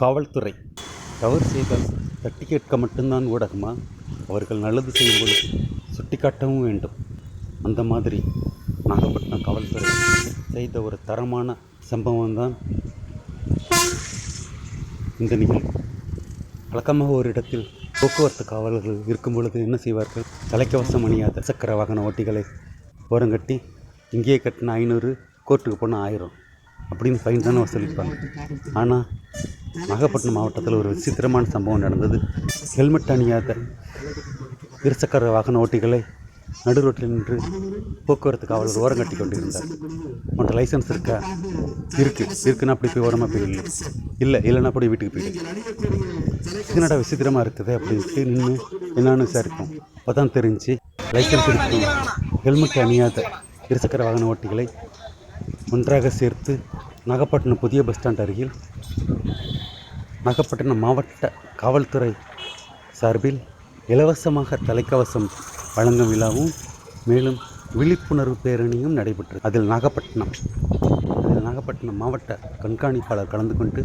காவல்துறை தவறு செய்தால் தட்டி கேட்க மட்டும்தான் ஊடகமா? அவர்கள் நல்லது செய்யும்போது சுட்டி சுட்டிக்காட்டவும் வேண்டும். அந்த மாதிரி நாகப்பட்டினம் காவல்துறை செய்த ஒரு தரமான சம்பவம் தான் இந்த நிகழ்வு. வழக்கமாக ஒரு இடத்தில் போக்குவரத்து காவலர்கள் இருக்கும் பொழுது என்ன செய்வார்கள்? தலைக்கவசம் அணியாத சக்கர வாகன ஓட்டிகளை ஓரங்கட்டி இங்கேயே கட்டின ஐநூறு கோர்ட்டுக்கு போனால் ஆயிரம் அப்படின்னு ஃபைன் தானே வசூலிப்பாங்க. ஆனால் நாகப்பட்டினம் மாவட்டத்தில் ஒரு விசித்திரமான சம்பவம் நடந்தது. ஹெல்மெட் அணியாத இருசக்கர வாகன ஓட்டிகளை நடு ரோட்டில் நின்று போக்குவரத்து காவலர் ஓரம் கட்டி கொண்டிருந்தார். உன்ட்ட லைசன்ஸ் இருக்கா இருக்கு. இருக்குன்னா அப்படி போய் ஓரமாக போயிடல இல்லை இல்லைன்னா அப்படி வீட்டுக்கு போயிடு. என்னடா விசித்திரமாக இருக்குது அப்படின்ட்டு நின்று என்னன்னு விசாரிப்போம். அப்போ தான் தெரிஞ்சு லைசன்ஸ் இருக்கும். ஹெல்மெட் அணியாத இருசக்கர வாகன ஓட்டிகளை ஒன்றாக சேர்த்து நாகப்பட்டினம் புதிய பஸ் ஸ்டாண்ட் அருகில் நாகப்பட்டினம் மாவட்ட காவல்துறை சார்பில் இலவசமாக தலைக்கவசம் வழங்கும் விழாவும் மேலும் விழிப்புணர்வு பேரணியும் நடைபெற்றது. அதில் நாகப்பட்டினம் அதில் நாகப்பட்டினம் மாவட்ட கண்காணிப்பாளர் கலந்து கொண்டு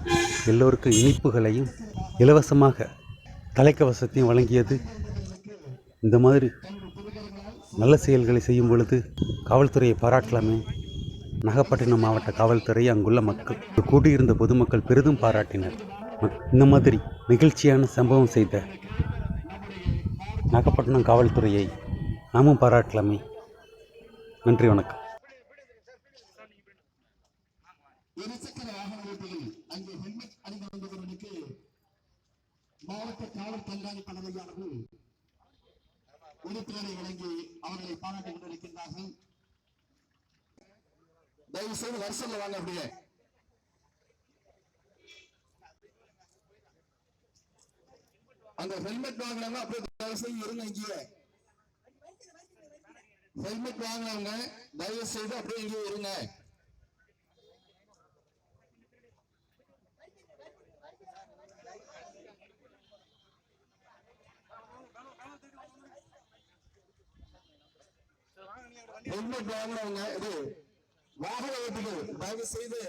எல்லோருக்கும் இனிப்புகளையும் இலவசமாக தலைக்கவசத்தையும் வழங்கியது. இந்த மாதிரி நல்ல செயல்களை செய்யும் பொழுது காவல்துறையை பாராட்டலாமே. நாகப்பட்டினம் மாவட்ட காவல்துறை அங்குள்ள மக்கள். கூடியிருந்த பொதுமக்கள் பெரிதும் பாராட்டினர். இந்த மாதிரி நிகழ்ச்சியான சம்பவம் செய்த நாகப்பட்டினம் காவல்துறையை நாமும் பாராட்டலாமே. நன்றி வணக்கம். இருசக்கர வாகன ஓட்டிகள் அங்கே ஹெல்மெட் அணிந்து வந்தவர்களுக்கு மாவட்ட காவல் கண்காணிப்பாளரையானது உறுப்பினரை வழங்கி அவர்களை பாராட்டி கொண்டிருக்கின்றார்கள். தயவு செய்து வரிசையில் வாங்க அப்படியே. அந்த ஹெல்மெட் வாங்கினவங்க அப்படியே தயவு செய்து இருங்க இங்கேயே. ஹெல்மெட் வாங்கினவங்க தயவு செய்து அப்படியே இங்கேயே இருங்க. ஹெல்மெட் வாங்கினவங்க இது வாகன ஓட்டிகள் தயவு செய்து